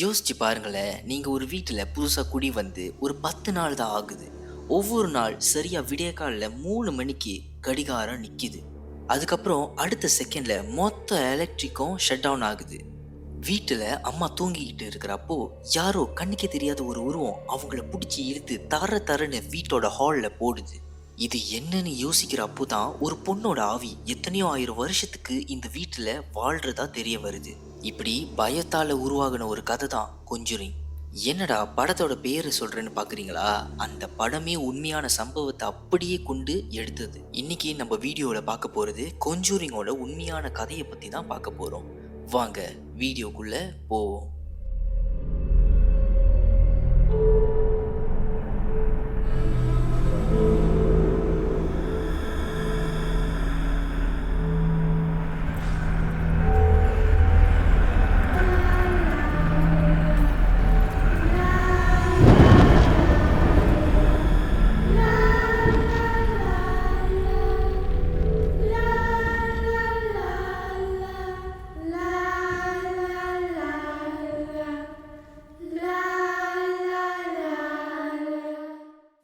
யோசிச்சு பாருங்களேன் நீங்கள் ஒரு வீட்டில் புதுசாக குடி வந்து ஒரு பத்து நாள் தான் ஆகுது. ஒவ்வொரு நாள் சரியாக விடிய காலில் மூணு மணிக்கு கடிகாரம் நிற்கிது அதுக்கப்புறம் அடுத்த செகண்டில் மொத்த எலக்ட்ரிக்கும் ஷட் டவுன் ஆகுது. வீட்டில் அம்மா தூங்கிக்கிட்டு இருக்கிறப்போ யாரோ கண்ணுக்கே தெரியாத ஒரு உருவம் அவங்கள பிடிச்சி இழுத்து தர தரன்னு வீட்டோட ஹாலில் போடுது. இது என்னன்னு யோசிக்கிற அப்போ தான் ஒரு பொண்ணோட ஆவி எத்தனையோ ஆயிரம் வருஷத்துக்கு இந்த வீட்டில் வாழ்கிறதா தெரிய வருது. இப்படி பயத்தால் உருவாகின ஒரு கதை தான் கொஞ்சுரிங் என்னடா படத்தோட பேரு சொல்றேன்னு பாக்குறீங்களா? அந்த படமே உண்மையான சம்பவத்தை அப்படியே கொண்டு எடுத்தது. இன்னைக்கு நம்ம வீடியோல பார்க்க போறது கொஞ்சூரிங்கோட உண்மையான கதையை பத்தி தான் பார்க்க போறோம். வாங்க வீடியோக்குள்ள போவோம்.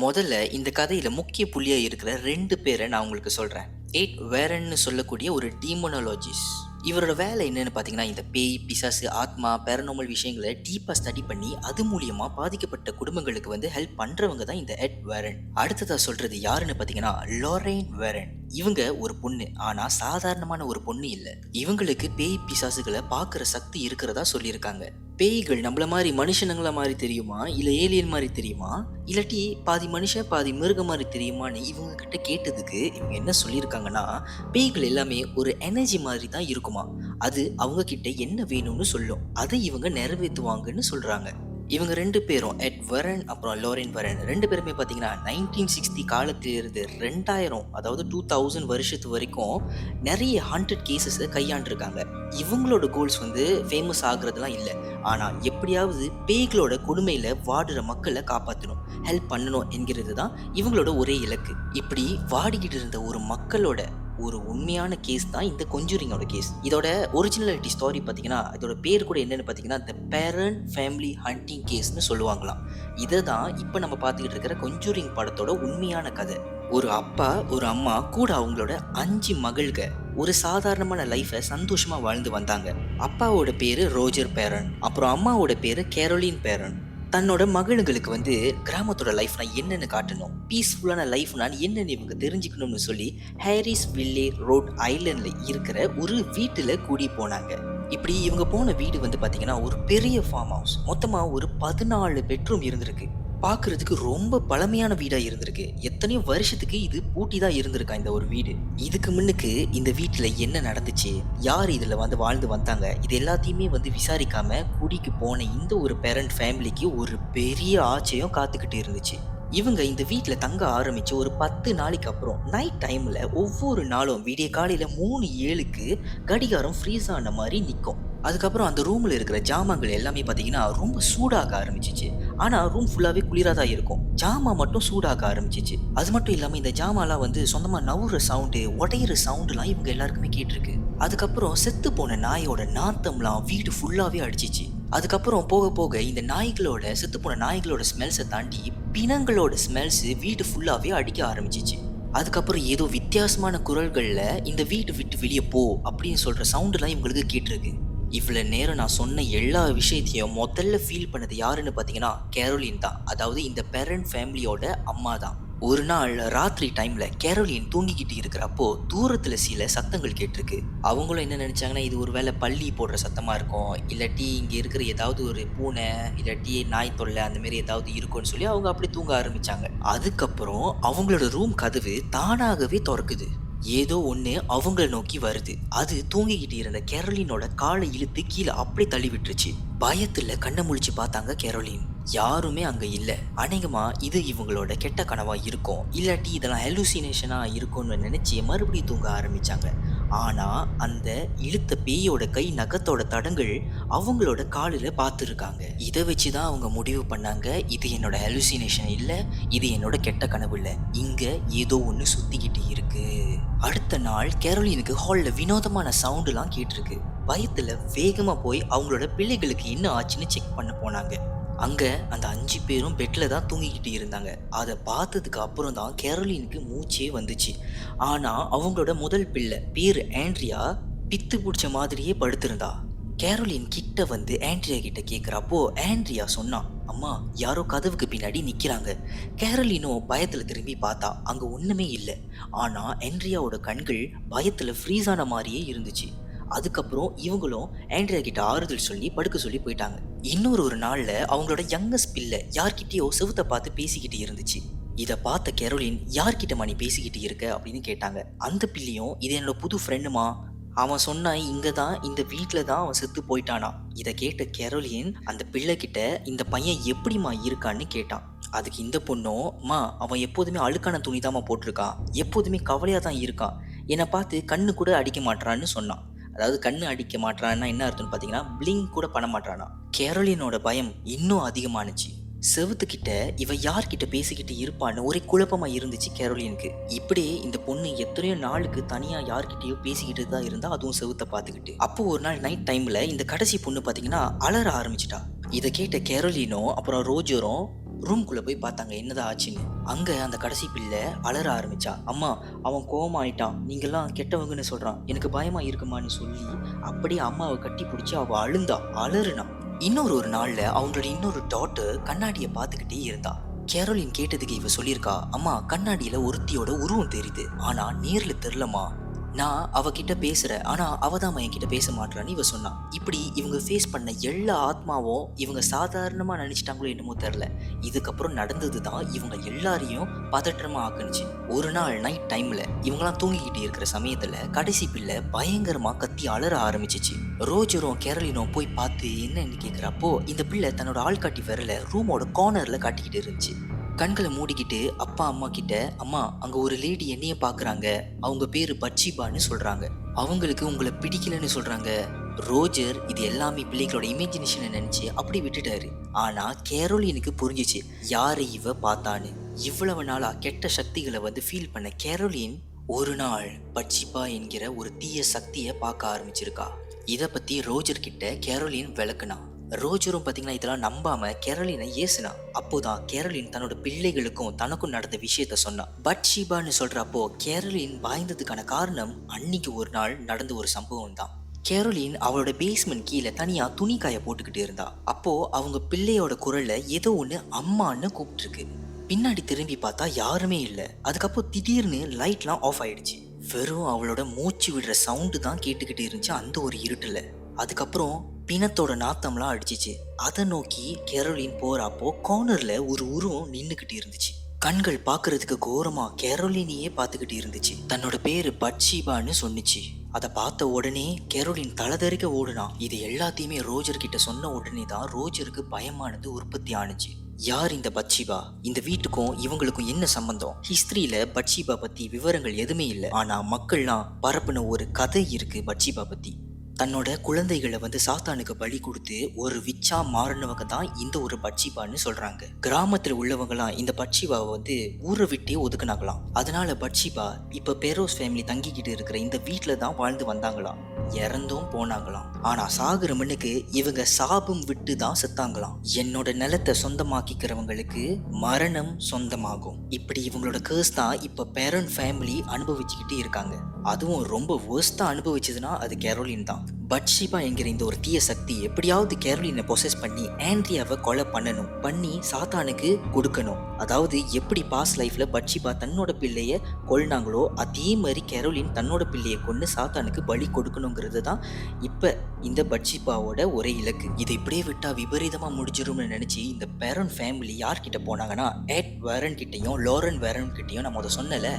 முதல்ல இந்த கதையில முக்கிய புள்ளியா இருக்கிற ரெண்டு பேரை நான் உங்களுக்கு சொல்றேன். எயிட் வேரன்னு சொல்லக்கூடிய ஒரு டீமோனாலஜிஸ்ட் இவரோட வேலை என்னன்னு பார்த்தீங்கன்னா இந்த பேய் பிசாசு ஆத்மா பேரனோமல் விஷயங்களை டீப்பாக ஸ்டடி பண்ணி அது மூலியமாக பாதிக்கப்பட்ட குடும்பங்களுக்கு வந்து ஹெல்ப் பண்ணுறவங்க தான் இந்த எட் வேரன். அடுத்ததாக சொல்கிறது யாருன்னு பார்த்தீங்கன்னா லோரைன் வேரன். இவங்க ஒரு பொண்ணு. ஆனா சாதாரணமான ஒரு பொண்ணு இல்ல. இவங்களுக்கு பேய் பிசாசுகளை பார்க்குற சக்தி இருக்கிறதா சொல்லியிருக்காங்க. பேய்கள் நம்மள மாதிரி மனுஷனுங்கள மாதிரி தெரியுமா? இல்ல ஏலியன் மாதிரி தெரியுமா? இல்லாட்டி பாதி மனுஷன் பாதி மிருகம் மாதிரி தெரியுமான்னு இவங்க கிட்ட கேட்டதுக்கு இவங்க என்ன சொல்லியிருக்காங்கன்னா பேய்கள் எல்லாமே ஒரு எனர்ஜி மாதிரி தான் இருக்குமா? அது அவங்க கிட்ட என்ன வேணும்னு சொல்லும். அதை இவங்க நிறைவேற்றுவாங்கன்னு சொல்றாங்க. இவங்க ரெண்டு பேரும் எட் வரன் அப்புறம் லோரின் வரன் ரெண்டு பேருமே பார்த்தீங்கன்னா நைன்டீன் சிக்ஸ்டி காலத்திலிருந்து ரெண்டாயிரம் அதாவது டூ தௌசண்ட் வருஷத்து வரைக்கும் நிறைய ஹண்ட்ரட் கேசஸை கையாண்டிருக்காங்க. இவங்களோட கோல்ஸ் வந்து ஃபேமஸ் ஆகுறதுலாம் இல்லை. ஆனால் எப்படியாவது பேய்களோட கொடுமையில் வாடுற மக்களை காப்பாற்றணும் ஹெல்ப் பண்ணணும் என்கிறது தான் இவங்களோட ஒரே இலக்கு. இப்படி வாடிக்கிட்டு இருந்த ஒரு மக்களோட ஒரு உண்மையான கேஸ் தான் இந்த கொஞ்சூரிங்கோட கேஸ் இதோட ஒரிஜினாலிட்டி ஸ்டாரி பார்த்தீங்கன்னா இதோட பேர் கூட என்னென்னு பார்த்தீங்கன்னா த பேரண்ட் ஃபேமிலி ஹண்டிங் கேஸ்னு சொல்லுவாங்களாம். இதை தான் இப்போ நம்ம பார்த்துக்கிட்டு இருக்கிற கொஞ்சூரிங் படத்தோட உண்மையான கதை. ஒரு அப்பா ஒரு அம்மா கூட அவங்களோட அஞ்சு மகள்க ஒரு சாதாரணமான லைஃப்பை சந்தோஷமா வாழ்ந்து வந்தாங்க. அப்பாவோட பேரு ரோஜர் பேரன். அப்புறம் அம்மாவோட பேரு கேரோலின் பேரன். தன்னோட மகளுங்களுக்கு வந்து கிராமத்தோட லைஃப்னா என்னென்னு காட்டணும். பீஸ்ஃபுல்லான லைஃப்னா என்னென்னு இவங்க தெரிஞ்சுக்கணும்னு சொல்லி ஹாரிஸ் வில்லே ரோட் ஐலண்டில் இருக்கிற ஒரு வீட்டில் கூடி போனாங்க. இப்படி இவங்க போன வீடு வந்து பார்த்தீங்கன்னா ஒரு பெரிய ஃபார்ம் ஹவுஸ் மொத்தமாக ஒரு பதினாலு பெட்ரூம் இருந்திருக்கு. பார்க்கறதுக்கு ரொம்ப பழமையான வீடா இருந்திருக்கு. எத்தனையோ வருஷத்துக்கு இது பூட்டி தான் இருந்திருக்கா இந்த ஒரு வீடு. இதுக்கு முன்னுக்கு இந்த வீட்டில் என்ன நடந்துச்சு? யார் இதில் வந்து வாழ்ந்து வந்தாங்க? இது எல்லாத்தையுமே வந்து விசாரிக்காம குடிக்கு போன இந்த ஒரு பேரண்ட் ஃபேமிலிக்கு ஒரு பெரிய ஆச்சரியம் காத்துக்கிட்டு இருந்துச்சு. இவங்க இந்த வீட்டில் தங்க ஆரம்பிச்சு ஒரு பத்து நாளைக்கு அப்புறம் நைட் டைமில் ஒவ்வொரு நாளும் விடிய காலையில் மூணு ஏழுக்கு கடிகாரம் ஃப்ரீஸ் ஆன மாதிரி நிற்கும் அதுக்கப்புறம் அந்த ரூமில் இருக்கிற ஜாமான்கள் எல்லாமே பார்த்தீங்கன்னா ரொம்ப சூடாக ஆரம்பிச்சிச்சு. ஆனால் ரூம் ஃபுல்லாகவே குளிராக தான் இருக்கும். ஜாமா மட்டும் சூடாக ஆரம்பிச்சிச்சு. அது மட்டும் இல்லாமல் இந்த ஜாமாலாம் வந்து சொந்தமாக நவுற சவுண்டு உடையிற சவுண்டுலாம் இவங்க எல்லாருக்குமே கேட்டிருக்கு. அதுக்கப்புறம் செத்து போன நாயோட நாத்தம்லாம் வீடு ஃபுல்லாகவே அடிச்சிச்சு. அதுக்கப்புறம் போக போக இந்த நாய்களோட செத்து போன நாய்களோட ஸ்மெல்ஸை தாண்டி பிணங்களோட ஸ்மெல்ஸ் வீடு ஃபுல்லாகவே அடிக்க ஆரம்பிச்சிச்சு. அதுக்கப்புறம் ஏதோ வித்தியாசமான குரல்களில் இந்த வீட்டை விட்டு வெளியே போ அப்படின்னு சொல்கிற சவுண்டுலாம் இவங்களுக்கு கேட்டிருக்கு. இவ்வளோ நேரம் நான் சொன்ன எல்லா விஷயத்தையும் முதல்ல ஃபீல் பண்ணது யாருன்னு பார்த்தீங்கன்னா கேரோலின் தான். அதாவது இந்த பேரண்ட் ஃபேமிலியோட அம்மா தான். ஒரு நாள் ராத்திரி டைமில் கேரோலின் தூங்கிக்கிட்டு இருக்கிறப்போ தூரத்தில் சில சத்தங்கள் கேட்டிருக்கு. அவங்களும் என்ன நினச்சாங்கன்னா இது ஒரு வேளை பள்ளி போடுற சத்தமாக இருக்கும். இல்லாட்டி இங்கே இருக்கிற ஏதாவது ஒரு பூனை இல்லாட்டி நாய் தொல்லை அந்த மாதிரி ஏதாவது இருக்கும்னு சொல்லி அவங்க அப்படி தூங்க ஆரம்பிச்சாங்க. அதுக்கப்புறம் அவங்களோட ரூம் கதவு தானாகவே திறக்குது. ஏதோ ஒன்று அவங்கள நோக்கி வருது. அது தூங்கிக்கிட்டு இருந்த கேரோலினோட காலை இழுத்து கீழே அப்படியே தள்ளி விட்டுருச்சு பயத்தில் கண்ணை முழிச்சு பார்த்தாங்க கேரோலின். யாருமே அங்கே இல்லை. அநேகமாக இது இவங்களோட கெட்ட கனவாக இருக்கும். இல்லாட்டி இதெல்லாம் ஹெலுசினேஷனா இருக்கும்னு நினச்சி மறுபடியும் தூங்க ஆரம்பித்தாங்க ஆனால் அந்த இழுத்த பேயோட கை நகத்தோட தடங்கள் அவங்களோட காலில் பார்த்துருக்காங்க இதை வச்சு தான் அவங்க முடிவு பண்ணாங்க இது என்னோட ஹெலுசினேஷன் இல்லை இது என்னோட கெட்ட கனவு இல்லை. இங்கே ஏதோ ஒன்று சுற்றிக்கிட்டு இருக்கு. அடுத்த நாள் கேரோலினுக்கு ஹாலில் வினோதமான சவுண்டுலாம் கேட்டிருக்கு. பயத்தில் வேகமாக போய் அவங்களோட பிள்ளைகளுக்கு என்ன ஆச்சுன்னு செக் பண்ண போனாங்க. அங்கே அந்த அஞ்சு பேரும் பெட்டில் தான் தூங்கிக்கிட்டு இருந்தாங்க. அதை பார்த்ததுக்கு அப்புறம் தான் கேரோலினுக்கு மூச்சே வந்துச்சு. ஆனால் அவங்களோட முதல் பிள்ளை பேர் ஆண்ட்ரியா பித்து பிடிச்ச மாதிரியே படுத்திருந்தா. கேரோலின் கிட்ட வந்து ஆண்ட்ரியா கிட்ட கேட்குறப்போ ஆண்ட்ரியா சொன்னான் அம்மா யாரோ கதவுக்கு பின்னாடி நிற்கிறாங்க கேரலினும் பயத்தில் திரும்பி பார்த்தா அங்கே ஒன்றுமே இல்லை. ஆனால் ஆண்ட்ரியாவோட கண்கள் பயத்தில் ஃப்ரீஸ் ஆன மாதிரியே இருந்துச்சு. அதுக்கப்புறம் இவங்களும் ஆண்ட்ரியா கிட்ட ஆறுதல் சொல்லி படுக்க சொல்லி போயிட்டாங்க. இன்னொரு ஒரு நாளில் அவங்களோட யங்கஸ்ட் பிள்ளை யார்கிட்டயோ செவுத்த பார்த்து பேசிக்கிட்டு இருந்துச்சு. இதை பார்த்த கெரோலின் யார்கிட்ட மணி பேசிக்கிட்டு இருக்க? அப்படின்னு கேட்டாங்க. அந்த பிள்ளையும் இது என்னோட புது ஃப்ரெண்டுமா அவன் சொன்னான் இங்கே தான் இந்த வீட்டில் தான் அவன் செத்து போயிட்டானா? இதை கேட்ட கெரோலின் அந்த பிள்ளைக்கிட்ட இந்த பையன் எப்படிம்மா இருக்கான்னு கேட்டான். அதுக்கு இந்த பொண்ணும் மா அவன் எப்போதுமே அழுக்கான துணி தாம்மா போட்டிருக்கான். எப்போதுமே கவலையாக தான் இருக்கான். என்னை பார்த்து கண்ணு கூட அடிக்க மாட்டான்னு சொன்னான். அதாவது கண்ணு அடிக்க மாட்டான்னா என்ன அர்த்தம்னு பார்த்தீங்கன்னா பிளிங்க் கூட பண்ண மாட்டானா கேரோலினோட பயம் இன்னும் அதிகமானுச்சு. செவத்துக்கிட்ட இவ யார்கிட்ட பேசிக்கிட்டு இருப்பான்னு ஒரே குழப்பமா இருந்துச்சு கேரோலினுக்கு இப்படியே இந்த பொண்ணு எத்தனையோ நாளுக்கு தனியா யார்கிட்டயோ பேசிக்கிட்டு தான் இருந்தா அதுவும் செவுத்த பார்த்துக்கிட்டு அப்போ ஒரு நாள் நைட் டைம்ல இந்த கடைசி பொண்ணு பாத்தீங்கன்னா அலற ஆரம்பிச்சிட்டா. இதை கேட்ட கேரோலினோ அப்புறம் ரோஜரும் ரூம்குள்ளே போய் பார்த்தாங்க என்னதான் ஆச்சுன்னு. அங்கே அந்த கடைசி பிள்ளை அலற ஆரம்பிச்சா அம்மா அவன் கோவமா ஆயிட்டான் நீங்கள்லாம் கெட்டவங்கன்னு சொல்கிறான் எனக்கு பயமா இருக்குமான்னு சொல்லி அப்படியே அம்மாவை கட்டி பிடிச்சி அவள் அழுந்தா அலறுனா. இன்னொரு ஒரு நாளில் அவங்களோட இன்னொரு டாட்டர் கண்ணாடியை பார்த்துக்கிட்டே இருந்தா. கேரோலின் கேட்டதுக்கு இவ சொல்லியிருக்கா அம்மா கண்ணாடியில ஒருத்தியோட உருவம் தெரியுது. ஆனா நேர்ல தெரிலமா நான் அவகிட்ட பேசுகிறேன் ஆனால் அவ தான் என்கிட்ட பேச மாட்டான்னு இவ சொன்னான் இப்படி இவங்க ஃபேஸ் பண்ண எல்லா ஆத்மாவும் இவங்க சாதாரணமாக நினச்சிட்டாங்களோ என்னமோ தெரில இதுக்கப்புறம் நடந்தது தான் இவங்க எல்லாரையும் பதற்றமாக ஆக்குனுச்சு. ஒரு நாள் நைட் டைமில் இவங்களாம் தூங்கிக்கிட்டு இருக்கிற சமயத்தில் கடைசி பிள்ளை பயங்கரமாக கத்தி அலற ஆரம்பிச்சிச்சு. ரோஜரும் கேரளினும் போய் பார்த்து என்னன்னு கேட்குறப்போ இந்த பிள்ளை தன்னோட ஆள்காட்டி விரல ரூமோட கார்னரில் காட்டிக்கிட்டு இருந்துச்சு. கண்களை மூடிக்கிட்டு அப்பா அம்மா கிட்ட அம்மா அங்க ஒரு லேடி என்னைய பாக்குறாங்க. அவங்க பேரு பட்சிபான்னு சொல்றாங்க. அவங்களுக்கு உங்களை பிடிக்கலன்னு சொல்றாங்க. ரோஜர் இது எல்லாமே பிள்ளைகளோட இமேஜினேஷனை நினைச்சு அப்படி விட்டுட்டாரு. ஆனா கேரோலினுக்கு புரிஞ்சிச்சு. யாரை இவ பார்த்தான்னு. இவ்வளவு நாளா கெட்ட சக்திகளை வந்து ஃபீல் பண்ண கேரோலின் ஒரு நாள் பட்சிபா என்கிற ஒரு தீய சக்தியை பார்க்க ஆரம்பிச்சிருக்கா. இதை பத்தி ரோஜர் கிட்ட கேரோலின் விளக்குனா ரோஜரும் பார்த்தீங்கன்னா இதெல்லாம் நம்பாம கேரளினை ஏசுனா அப்போதான் கேரளின் தன்னோட பிள்ளைகளுக்கும் தனக்கும் நடந்த விஷயத்த சொன்னான் பட் ஷீபான்னு சொல்றப்போ கேரளின் பாய்ந்ததுக்கான காரணம் அன்னைக்கு ஒரு நாள் நடந்த ஒரு சம்பவம் தான். கேரோலின் அவளோட பேஸ்மெண்ட் கீழே தனியா துணி காய போட்டுக்கிட்டு இருந்தா. அப்போ அவங்க பிள்ளையோட குரல்ல ஏதோ ஒன்று அம்மான்னு கூப்பிட்டுருக்கு. பின்னாடி திரும்பி பார்த்தா யாருமே இல்லை. அதுக்கப்புறம் திடீர்னு லைட்லாம் ஆஃப் ஆயிடுச்சு. வெறும் அவளோட மூச்சு விடுற சவுண்டு தான் கேட்டுக்கிட்டு இருந்துச்சு அந்த ஒரு இருட்டுல. அதுக்கப்புறம் பிணத்தோட நாத்தம்லாம் அடிச்சிச்சு. அதை நோக்கி கெரோலின் போறப்போ கார்னர்ல ஒரு உருவம் நின்றுக்கிட்டு இருந்துச்சு. கண்கள் பார்க்கறதுக்கு கோரமா கெரோலினியே பார்த்துக்கிட்டு இருந்துச்சு. தன்னோட பேரு பட்ஷீபான்னு சொன்னுச்சு. அதை பார்த்த உடனே கெரோலின் தலதறிக்க ஓடுனா இது எல்லாத்தையுமே ரோஜர் கிட்ட சொன்ன உடனே தான் ரோஜருக்கு பயமானது உற்பத்தி ஆணுச்சு யார் இந்த பட்சிபா இந்த வீட்டுக்கும் இவங்களுக்கும் என்ன சம்பந்தம்? ஹிஸ்டரியில பட்சிபா பத்தி விவரங்கள் எதுவுமே இல்லை. ஆனா மக்கள்லாம் பரப்புன ஒரு கதை இருக்கு பட்சிபா பத்தி. தன்னோட குழந்தைகளை வந்து சாத்தானுக்கு பலி கொடுத்து ஒரு விச்சா மாறினவங்க தான் இந்த ஒரு பட்சிபான்னு சொல்றாங்க. கிராமத்துல உள்ளவங்களாம் இந்த பட்சிபாவை வந்து ஊரை விட்டே ஒதுக்குனாங்களாம். அதனால பட்சிபா இப்ப பெரோஸ் ஃபேமிலி தங்கிக்கிட்டு இருக்கிற இந்த வீட்டில தான் வாழ்ந்து வந்தாங்களாம். இறந்தும் போனாங்களாம். ஆனா சாகுற மண்ணுக்கு இவங்க சாபம் விட்டு தான் செத்தாங்களாம். என்னோட நிலத்தை சொந்தமாக்கிக்கிறவங்களுக்கு மரணம் சொந்தமாகும். இப்படி இவங்களோட கேர்ஸ் தான் இப்ப பேரண்ட் ஃபேமிலி அனுபவிச்சுக்கிட்டு இருக்காங்க. அதுவும் ரொம்ப வேர்ஸ்டா அனுபவிச்சதுன்னா அது கேரோலின் தான். up பட்ஷிபா என்கிற இந்த ஒரு தீய சக்தி எப்படியாவது கேரோலினை பொசஸ் பண்ணி ஆண்ட்ரியாவை கொலை பண்ணணும். பண்ணி சாத்தானுக்கு கொடுக்கணும். அதாவது எப்படி பாஸ் லைஃப்ல பட்ஷிபா தன்னோட பிள்ளைய கொல்னாங்களோ அதே மாதிரி கேரோலின் தன்னோட பிள்ளையை கொண்டு சாத்தானுக்கு பலி கொடுக்கணுங்கிறது தான் இப்போ இந்த பட்ஷிபாவோட ஒரே இலக்கு. இதை இப்படியே விட்டா விபரீதமா முடிஞ்சிரும்னு நினைச்சு இந்த பேரன் ஃபேமிலி யார்கிட்ட போனாங்கன்னா எட் வேரன் கிட்டேயும் லோரன் வேரன் கிட்டேயும் நம்ம அதை சொன்னல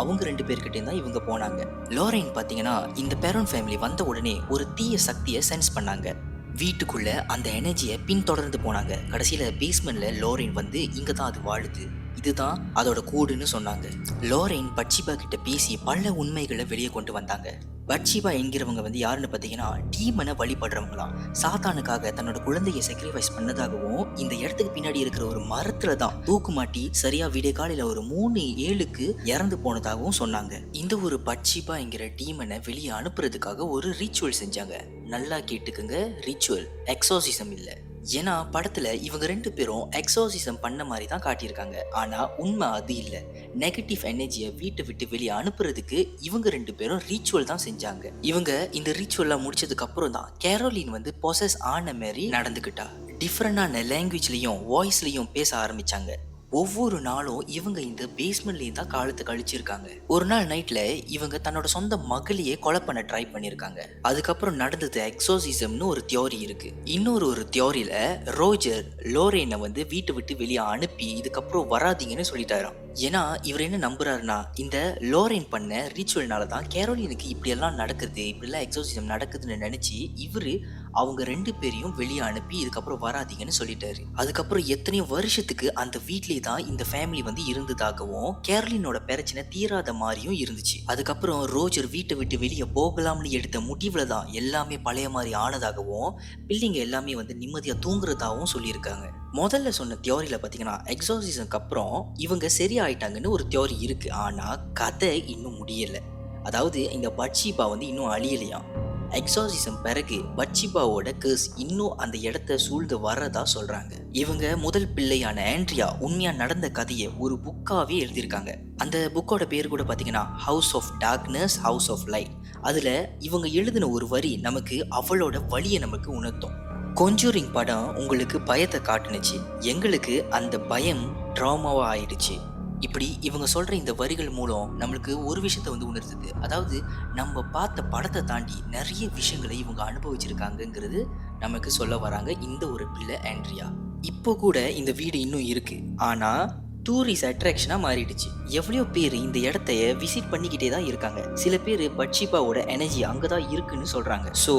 அவங்க ரெண்டு பேர்கிட்டையும் தான் இவங்க போனாங்க. லோரைன் பார்த்தீங்கன்னா இந்த பேரன் ஃபேமிலி வந்த உடனே ஒரு தீய சக்தியை சென்ஸ் பண்ணாங்க. வீட்டுக்குள்ள அந்த எனர்ஜியை பின்தொடர்ந்து போனாங்க. கடைசியில் பேஸ்மெண்ட்ல லோரின் வந்து இங்கே தான் அது வாழுது. இதுதான் அதோட கூடுன்னு சொன்னாங்க. லோரைன் பட்சிபா கிட்ட பேசி பல உண்மைகளை வெளியே கொண்டு வந்தாங்க. பட்சிபா என்கிறவங்க வந்து யாருன்னு பார்த்தீங்கன்னா டீமனை வழிபடுறவங்களாம் சாத்தானுக்காக தன்னோட குழந்தையை sacrifice பண்ணதாகவும் இந்த இடத்துக்கு பின்னாடி இருக்கிற ஒரு மரத்துல தான் தூக்கு மாட்டி சரியா விடிய காலையில ஒரு மூணு ஏழுக்கு இறந்து போனதாகவும் சொன்னாங்க. இந்த ஒரு பட்சிபா என்கிற டீமனை வெளியே அனுப்புறதுக்காக ஒரு ரிச்சுவல் செஞ்சாங்க. நல்லா கேட்டுக்குங்க ரிச்சுவல் எக்ஸோசிசம் இல்லை. ஏன்னா படத்துல இவங்க ரெண்டு பேரும் எக்ஸோசிசம் பண்ண மாதிரி தான் காட்டியிருக்காங்க. ஆனா உண்மை அது இல்லை. நெகட்டிவ் எனர்ஜியை வீட்டை விட்டு வெளியே அனுப்புறதுக்கு இவங்க ரெண்டு பேரும் ரீச்சுவல் தான் செஞ்சாங்க. இவங்க இந்த ரீச்சுவல்லாம் முடிச்சதுக்கு அப்புறம் தான் கேரோலின் வந்து பொசஸ் ஆன மாதிரி நடந்துக்கிட்டா. டிஃப்ரெண்டான லாங்குவேஜ்லையும் வாய்ஸ்லையும் பேச ஆரம்பிச்சாங்க. ஒவ்வொரு நாளும் இவங்க இந்த பேஸ்மெண்ட்லேயும் தான் காலத்தை கழிச்சிருக்காங்க. ஒரு நாள் நைட்ல இவங்க தன்னோட சொந்த மகளையே கொலை பண்ண ட்ரை பண்ணியிருக்காங்க அதுக்கப்புறம் நடந்தது எக்ஸோசிசம்னு ஒரு தியோரி இருக்கு. இன்னொரு ஒரு தியோரியில ரோஜர் லோரேனை வந்து வீட்டை விட்டு வெளியே அனுப்பி இதுக்கப்புறம் வராதீங்கன்னு சொல்லிட்டாராம். ஏன்னா இவர் என்ன நம்புறாருன்னா இந்த லோரேன் பண்ண ரீச்சுவல்னால தான் கேரோலினுக்கு இப்படியெல்லாம் நடக்குது இப்படிலாம் எக்ஸோசிசம் நடக்குதுன்னு நினைச்சு இவரு அவங்க ரெண்டு பேரையும் வெளியே அனுப்பி இதுக்கப்புறம் வராதீங்கன்னு சொல்லிட்டாரு. அதுக்கப்புறம் எத்தனையோ வருஷத்துக்கு அந்த வீட்லயே தான் இந்த ஃபேமிலி வந்து இருந்ததாகவும் கேரளினோட பிரச்சனை தீராத மாதிரியும் இருந்துச்சு. அதுக்கப்புறம் ரோஜர் வீட்டை விட்டு வெளியே போகலாம்னு எடுத்த முடிவுல தான் எல்லாமே பழைய மாதிரி ஆனதாகவும் பிள்ளைங்க எல்லாமே வந்து நிம்மதியா தூங்குறதாகவும் சொல்லியிருக்காங்க. முதல்ல சொன்ன தியோரியில பாத்தீங்கன்னா எக்ஸாசிசம்க்கு அப்புறம் இவங்க சரியாயிட்டாங்கன்னு ஒரு தியோரி இருக்கு. ஆனா கதை இன்னும் முடியல. அதாவது இந்த பட்சிபா வந்து இன்னும் அழியலையாம். எக்ஸாசிசம் பிறகு பட்சிபாவோட கேர்ஸ் இன்னும் அந்த இடத்த சூழ்ந்து வர்றதா சொல்றாங்க. இவங்க முதல் பிள்ளையான ஆண்ட்ரியா உண்மையா நடந்த கதையை ஒரு புக்காவே எழுதியிருக்காங்க. அந்த புக்கோட பேர் கூட பார்த்தீங்கன்னா house of darkness house of light அதுல இவங்க எழுதின ஒரு வரி நமக்கு அவளோட வழியை நமக்கு உணர்த்தும். கொஞ்சூரிங் படம் உங்களுக்கு பயத்தை காட்டுனுச்சு. எங்களுக்கு அந்த பயம் ட்ராமாவா ஆயிடுச்சு. இப்படி இவங்க சொல்கிற இந்த வரிகள் மூலம் நம்மளுக்கு ஒரு விஷயத்த வந்து உணர்த்துது. அதாவது நம்ம பார்த்த படத்தை தாண்டி நிறைய விஷயங்களை இவங்க அனுபவிச்சிருக்காங்கங்கிறது நமக்கு சொல்ல வராங்க இந்த ஒரு பிள்ளை ஆண்ட்ரியா. இப்போ கூட இந்த வீடு இன்னும் இருக்குது ஆனால் டூரிஸ்ட் அட்ராக்ஷனாக மாறிடுச்சு. எவ்வளோ பேர் இந்த இடத்தைய விசிட் பண்ணிக்கிட்டே தான் இருக்காங்க. சில பேர் பட்சிபாவோட எனர்ஜி அங்கே தான் இருக்குன்னு சொல்கிறாங்க ஸோ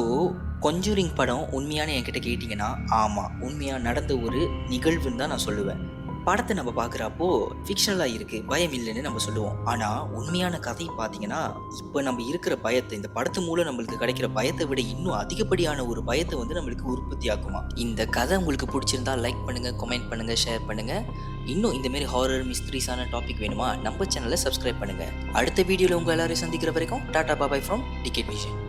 கொஞ்சூரிங் படம் உண்மையான என்கிட்ட கேட்டிங்கன்னா ஆமாம் உண்மையாக நடந்த ஒரு நிகழ்வுன்னு தான் நான் சொல்லுவேன். படத்தை நம்ம பார்க்குறப்போ ஃபிக்ஷனலாக இருக்குது பயம் இல்லைன்னு நம்ம சொல்லுவோம். ஆனால் உண்மையான கதை பார்த்தீங்கன்னா இப்போ நம்ம இருக்கிற பயத்தை இந்த படத்து மூலம் நம்மளுக்கு கிடைக்கிற பயத்தை விட இன்னும் அதிகப்படியான ஒரு பயத்தை வந்து நம்மளுக்கு உற்பத்தி ஆக்குமா? இந்த கதை உங்களுக்கு பிடிச்சிருந்தா லைக் பண்ணுங்கள் கமெண்ட் பண்ணுங்கள் ஷேர் பண்ணுங்கள் இன்னும் இந்தமாரி ஹாரர் மிஸ்ட்ரீஸான டாபிக் வேணுமா? நம்ம சேனலை சப்ஸ்கிரைப் பண்ணுங்கள் அடுத்த வீடியோவில் உங்கள் எல்லாரையும் சந்திக்கிற வரைக்கும் tata bye bye from Ticket Vision